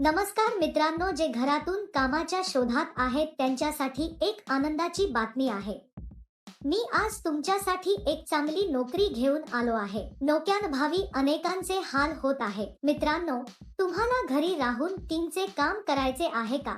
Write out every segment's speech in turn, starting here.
नमस्कार मित्रांनो जे घरातून कामाच्या शोधात आहेत त्यांच्यासाठी एक आनंदाची बातमी आहे. मी आज तुमच्यासाठी एक चांगली नोकरी घेऊन आलो आहे. नोक्यानभावी अनेकांचे हाल होत आहे. मित्रांनो तुम्हाला घरी राहून तीनचे काम करायचे आहे का?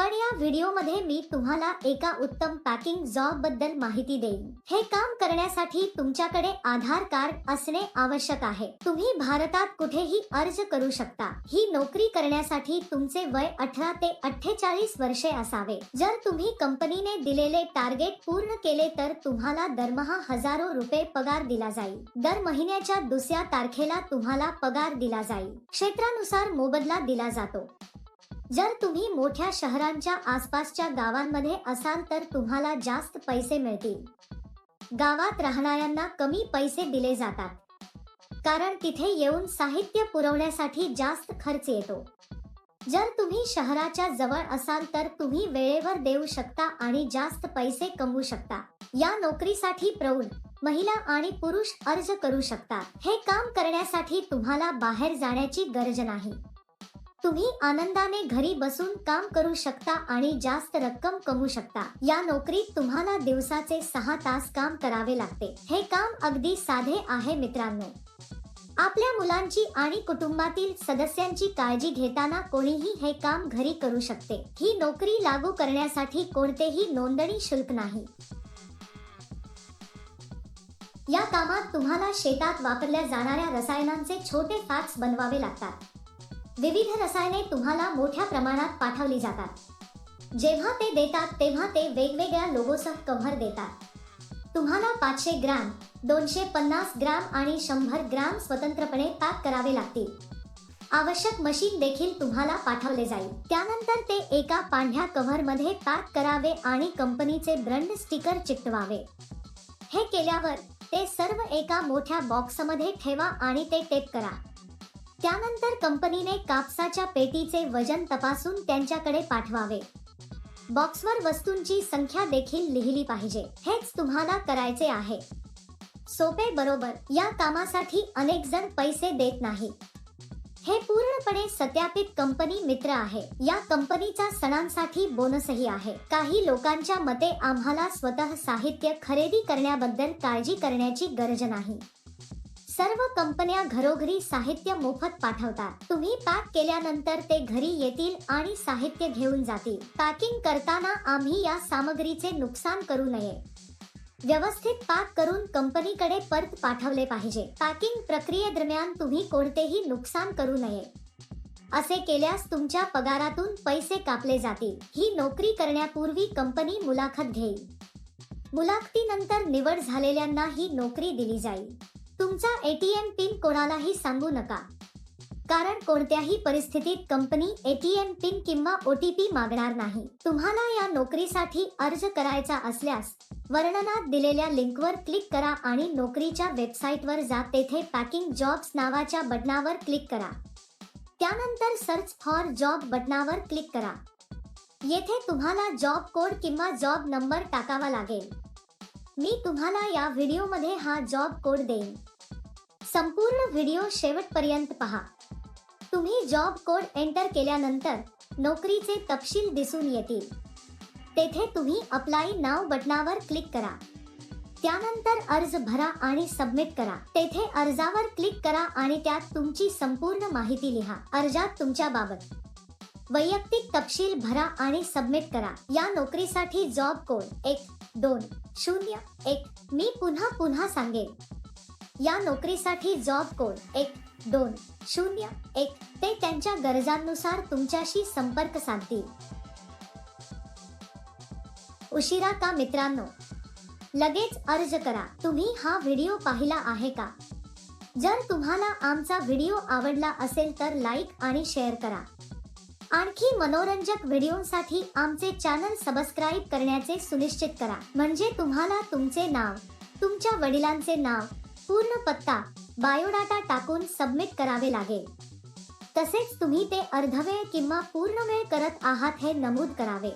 पण या व्हिडिओमध्ये मी तुम्हाला एका उत्तम पॅकिंग जॉबबद्दल माहिती देईन. हे काम करण्यासाठी तुमच्याकडे आधार कार्ड असणे आवश्यक आहे. तुम्ही भारतात कुठेही अर्ज करू शकता. ही नोकरी करण्यासाठी तुमचे वय अठरा ते अठ्ठेचाळीस वर्षे असावे. जर तुम्ही कंपनीने दिलेले टार्गेट पूर्ण केले तर तुम्हाला दरमहा हजारो रुपये पगार दिला जाईल. दर महिन्याच्या दुसऱ्या तारखेला तुम्हाला पगार दिला जाईल. क्षेत्रानुसार मोबदला दिला जातो. जर तुम्ही मोठ्या शहरांच्या आसपासच्या गावांमध्ये असाल तर तुम्हाला जास्त पैसे मिळतील. गावात राहणाऱ्यांना कमी पैसे दिले जातात. कारण तिथे येऊन साहित्य पुरवण्यासाठी जास्त खर्च येतो. जर तुम्ही शहराच्या जवळ असाल तर तुम्ही वेळेवर देऊ शकता आणि जास्त पैसे कमवू शकता. या नोकरीसाठी प्रौढ महिला आणि पुरुष अर्ज करू शकतात हे काम करण्यासाठी तुम्हाला बाहेर जाण्याची गरज नाही. तुम्ही आनंदाने घरी बसून काम करू शकता आणि जास्त रक्कम कमवू शकता. या नोकरीत तुम्हाला दिवसाचे सहा तास काम करावे लागते. हे काम अगदी साधे आहे मित्रांनो. आपल्या मुलांची आणि कुटुंबातील सदस्यांची काळजी घेताना कोणीही हे काम घरी करू शकते. ही नोकरी लागू करण्यासाठी कोणतेही नोंदणी शुल्क नाही. या कामात तुम्हाला शेतात वापरल्या जाणाऱ्या रसायनांचे छोटे फॅक्स बनवावे लागतात. विविध रसायने तुम्हाला मोठ्या प्रमाणात पाठवली जातात. जेव्हा ते देतात तेव्हा ते वेगवेगळ्या लोगोसह कव्हर देतात. तुम्हाला पाचशे ग्रॅम दोनशे पन्नास ग्रॅम आणि शंभर ग्रॅम स्वतंत्रपणे पॅक करावे लागतील. आवश्यक मशीन देखील तुम्हाला पाठवले जाईल. त्यानंतर ते एका पांढऱ्या कव्हरमध्ये पॅक करावे आणि कंपनीचे ब्रँड स्टिकर चिकटवावे. हे केल्यावर ते सर्व एका मोठ्या बॉक्समध्ये ठेवा आणि ते टेप करा. त्यानंतर कंपनीने कापसाच्या पेटीचे वजन तपासून त्यांच्याकडे पाठवावे. बॉक्सवर वस्तूंची संख्या देखील लिहिली पाहिजे. हेच तुम्हाला करायचे आहे. सोपे बरोबर. या कामासाठी अनेक जण पैसे देत नाही. हे पूर्णपणे सत्यापित कंपनी मित्र आहे. या कंपनीचा सणांसाठी बोनसही आहे. काही लोकांच्या मते आम्हाला स्वतः साहित्य खरेदी करण्याबद्दल काळजी करण्याची गरज नाही. सर्व कंपन्या घरोघरी साहित्य मोफत पाठवतात. तुम्ही पॅक केल्यानंतर ते घरी येतील आणि साहित्य घेऊन जातील. पॅकिंग करताना आम्ही या सामग्रीचे नुकसान करू नये. व्यवस्थित पॅक करून कंपनीकडे परत पाठवले पाहिजे. पॅकिंग प्रक्रियेदरम्यान तुम्ही कोणतेही नुकसान करू नये. असे केल्यास तुमच्या पगारातून पैसे कापले जातील. ही नोकरी करण्यापूर्वी कंपनी मुलाखत घेईल. मुलाखतीनंतर निवड झालेल्यांना ही नोकरी दिली जाईल. तुमचा एटीएम पिन कोणालाही सांगू नका. कारण कोणत्याही परिस्थितीत कंपनी एटीएम पिन किंवा ओटीपी मागणार नाही. तुम्हाला या नोकरीसाठी अर्ज करायचा असल्यास वर्णनात दिलेल्या लिंकवर क्लिक करा आणि नोकरीच्या वेबसाईटवर जा. तेथे पॅकिंग जॉब्स नावाच्या बटनावर क्लिक करा. त्यानंतर सर्च फॉर जॉब बटनावर क्लिक करा. येथे तुम्हाला जॉब कोड किंवा जॉब नंबर टाकावा लागेल. मी तुम्हाला या व्हिडिओमध्ये हा जॉब कोड देईन. संपूर्ण व्हिडिओ शेवटपर्यंत पहा. तुम्ही जॉब कोड एंटर केल्यानंतर नोकरीचे तपशील दिसून येतील. तेथे तुम्ही अप्लाय नाव बटनावर क्लिक करा. त्यानंतर अर्ज भरा आणि सबमिट करा. तेथे अर्जावर क्लिक करा आणि त्यात तुमची संपूर्ण माहिती लिहा. अर्जात तुमच्या बाबत वैयक्तिक तपशील भरा आणि सबमिट करा. या नोकरीसाठी जॉब कोड एक दोन शून्य एक मी पुन्हा पुन्हा सांगेन. या नोकरीसाठी जॉब कोड एक दोन शून्य एक ते त्यांच्या गरजांनुसार तुमच्याशी संपर्क साधतील. उशिरा का मित्रांनो? लगेच अर्ज करा. तुम्ही हा व्हिडिओ पाहिला आहे का? जर तुम्हाला आमचा व्हिडिओ आवडला असेल तर लाईक आणि शेअर करा. आणखी मनोरंजक व्हिडिओसाठी आमचे चॅनल सबस्क्राईब करण्याचे सुनिश्चित करा. म्हणजे तुम्हाला तुमचे नाव तुमच्या वडिलांचे नाव पूर्ण पत्ता बायोडाटा टाकून सबमिट करावे लागेल. तसेच तुम्ही ते अर्धवेळ किंवा पूर्ण वेळ करत आहात हे नमूद करावे.